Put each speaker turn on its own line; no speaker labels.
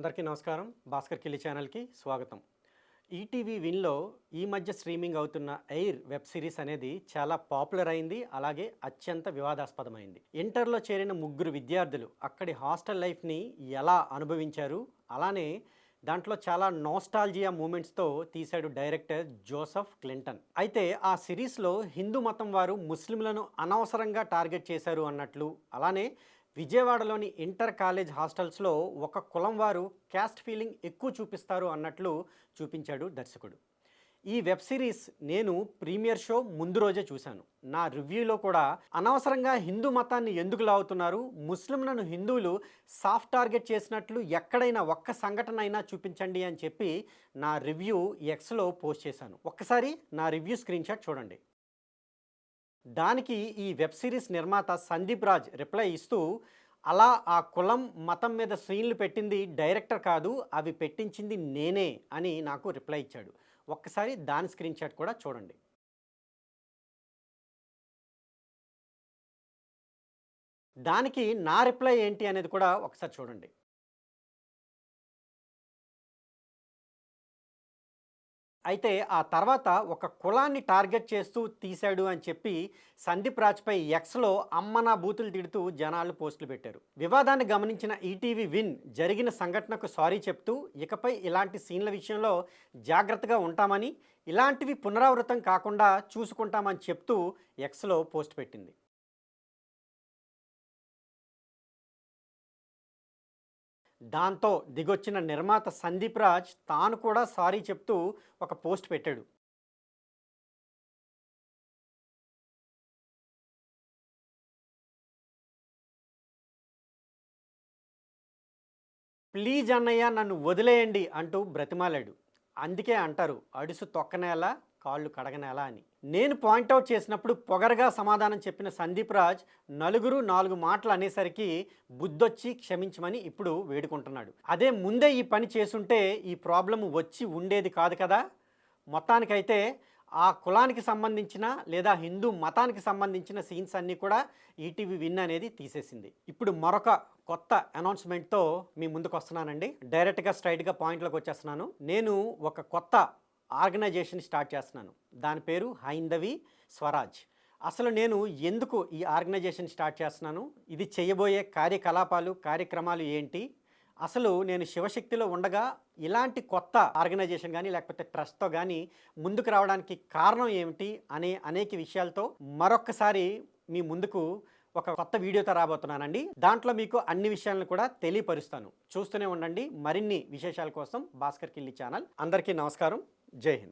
అందరికీ నమస్కారం. భాస్కర్ కిల్లి ఛానల్కి స్వాగతం. ఈటీవీ విన్లో ఈ మధ్య స్ట్రీమింగ్ అవుతున్న ఎయిర్ వెబ్ సిరీస్ అనేది చాలా పాపులర్ అయింది అలాగే అత్యంత వివాదాస్పదమైంది. ఇంటర్లో చేరిన ముగ్గురు విద్యార్థులు అక్కడి హాస్టల్ లైఫ్ని ఎలా అనుభవించారు? అలానే దాంట్లో చాలా నోస్టాల్జియా మూమెంట్స్తో తీశాడు డైరెక్టర్ జోసఫ్ క్లింటన్. అయితే ఆ సిరీస్లో హిందూ మతం వారు ముస్లింలను అనవసరంగా టార్గెట్ చేశారు అన్నట్లు అలానే విజయవాడలోని ఇంటర్ కాలేజ్ హాస్టల్స్లో ఒక కులం వారు క్యాస్ట్ ఫీలింగ్ ఎక్కువ చూపిస్తారు అన్నట్లు చూపించాడు దర్శకుడు. ఈ వెబ్ సిరీస్ నేను ప్రీమియర్ షో ముందు రోజే చూశాను. నా రివ్యూలో కూడా అనవసరంగా హిందూ మతాన్ని ఎందుకు లాగుతున్నారు? ముస్లింలను హిందువులు సాఫ్ట్ టార్గెట్ చేసినట్లు ఎక్కడైనా ఒక్క సంఘటన అయినా చూపించండి అని చెప్పి నా రివ్యూ ఎక్స్లో పోస్ట్ చేశాను. ఒక్కసారి నా రివ్యూ స్క్రీన్షాట్ చూడండి. దానికి ఈ వెబ్ సిరీస్ నిర్మాత సందీప్ రాజ్ రిప్లై ఇస్తూ అలా ఆ కులం మతం మీద సీన్లు పెట్టింది డైరెక్టర్ కాదు అవి పెట్టించింది నేనే అని నాకు రిప్లై ఇచ్చాడు. ఒక్కసారి దాని స్క్రీన్ షాట్ కూడా చూడండి. దానికి నా రిప్లై ఏంటి అనేది కూడా ఒకసారి చూడండి. అయితే ఆ తర్వాత ఒక కులాన్ని టార్గెట్ చేస్తూ తీశాడు అని చెప్పి సందీప్ రాజ్పై ఎక్స్లో అమ్మనా బూతులు తిడుతూ జనాలు పోస్టులు పెట్టారు. వివాదాన్ని గమనించిన ఈటీవీ విన్ జరిగిన సంఘటనకు సారీ చెప్తూ ఇకపై ఇలాంటి సీన్ల విషయంలో జాగ్రత్తగా ఉంటామని ఇలాంటివి పునరావృతం కాకుండా చూసుకుంటామని చెప్తూ ఎక్స్లో పోస్ట్ పెట్టింది. దాంతో దిగొచ్చిన నిర్మాత సందీప్ రాజ్ తాను కూడా సారీ చెప్తూ ఒక పోస్ట్ పెట్టాడు. ప్లీజ్ అన్నయ్య నన్ను వదిలేయండి అంటూ బ్రతిమాలాడు. అందుకే అంటారు అడుసు తొక్కనేలా కాళ్ళు కడగనేలా అని. నేను పాయింట్అవుట్ చేసినప్పుడు పొగరగా సమాధానం చెప్పిన సందీప్ రాజ్ నలుగురు నాలుగు మాటలు అనేసరికి బుద్ధొచ్చి క్షమించమని ఇప్పుడు వేడుకుంటున్నాడు. అదే ముందే ఈ పని చేసుంటే ఈ ప్రాబ్లం వచ్చి ఉండేది కాదు కదా? మొత్తానికైతే ఆ కులానికి సంబంధించిన లేదా హిందూ మతానికి సంబంధించిన సీన్స్ అన్నీ కూడా ఈటీవీ విన్ అనేది తీసేసింది. ఇప్పుడు మరొక కొత్త అనౌన్స్మెంట్తో మీ ముందుకు వస్తున్నానండి డైరెక్ట్గా స్ట్రైట్గా పాయింట్లోకి వచ్చేస్తున్నాను. నేను ఒక కొత్త ఆర్గనైజేషన్ స్టార్ట్ చేస్తున్నాను. దాని పేరు హైందవి స్వరాజ్. అసలు నేను ఎందుకు ఈ ఆర్గనైజేషన్ స్టార్ట్ చేస్తున్నాను? ఇది చేయబోయే కార్యకలాపాలు కార్యక్రమాలు ఏంటి? అసలు నేను శివశక్తిలో ఉండగా ఇలాంటి కొత్త ఆర్గనైజేషన్ కానీ లేకపోతే ట్రస్ట్తో కానీ ముందుకు రావడానికి కారణం ఏమిటి? అనే అనేక విషయాలతో మరొక్కసారి మీ ముందుకు ఒక కొత్త వీడియోతో రాబోతున్నానండి. దాంట్లో మీకు అన్ని విషయాలను కూడా తెలియపరుస్తాను. చూస్తూనే ఉండండి. మరిన్ని విశేషాల కోసం భాస్కర్ కిల్లి ఛానల్. అందరికీ నమస్కారం. జై హింద్.